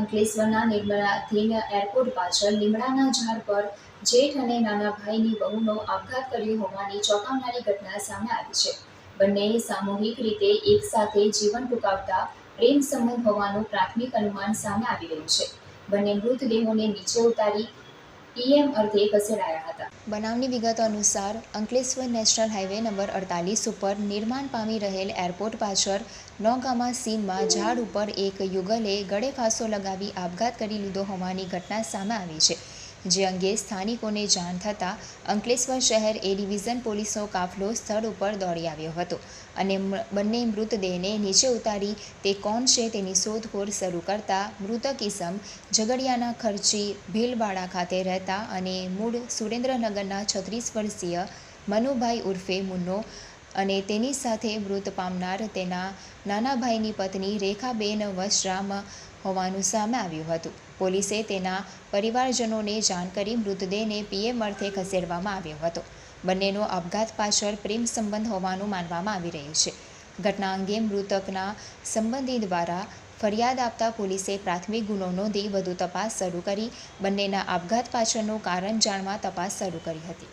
અંકલેશ્વરના નિર્મલાધીન એરપોર્ટ પાછળ લીમડાના ઝાડ પર જેઠ અને નાના ભાઈની બહુનો આપઘાત કર્યો હોવાની ચોંકાવનારી ઘટના સામે આવી છે. બંનેએ સામૂહિક રીતે એકસાથે જીવન ટૂંકાવતા પ્રેમ સંબંધ હોવાનું પ્રાથમિક અનુમાન સામે આવી રહ્યું છે. બંને મૃતદેહોને નીચે ઉતારી પીએમ અર્થે ખસેડાયા હતા. બનાવની વિગત અનુસાર, અંકલેશ્વર નેશનલ હાઈવે નંબર અડતાલીસ ઉપર નિર્માણ પામી રહેલ એરપોર્ટ પાછળ નોગામા સીનમાં ઝાડ ઉપર એક યુગલે ગળે ફાંસો લગાવી આપઘાત કરી લીધો હોવાની ઘટના સામે આવી છે. જે અંગે સ્થાનિકોને જાણ થતાં અંકલેશ્વર શહેર એ ડિવિઝન પોલીસનો કાફલો સ્થળ ઉપર દોડી આવ્યો હતો અને બંને મૃતદેહને નીચે ઉતારી તે કોણ છે તેની શોધખોળ શરૂ કરતા મૃતક ઇસમ ઝઘડિયાના ખર્ચી ભીલવાડા ખાતે રહેતા અને મૂળ સુરેન્દ્રનગરના છત્રીસ વર્ષીય મનુભાઈ ઉર્ફે મુન્નો અને તેની સાથે મૃત પામનાર તેના નાના ભાઈની પત્ની રેખાબેન વશરામ હોવાનું સામે આવ્યું હતું. પોલીસે તેના પરિવારજનોને જાણ કરી મૃતદેહને પીએમ અર્થે ખસેડવામાં આવ્યો હતો. બંનેનો આપઘાત પાછળ પ્રેમ સંબંધ હોવાનું માનવામાં આવી રહ્યું છે. ઘટના અંગે મૃતકના સંબંધી દ્વારા ફરિયાદ આપતા પોલીસે પ્રાથમિક ગુનો નોંધી વધુ તપાસ શરૂ કરી. બંનેના આપઘાત પાછળનું કારણ જાણવા તપાસ શરૂ કરી હતી.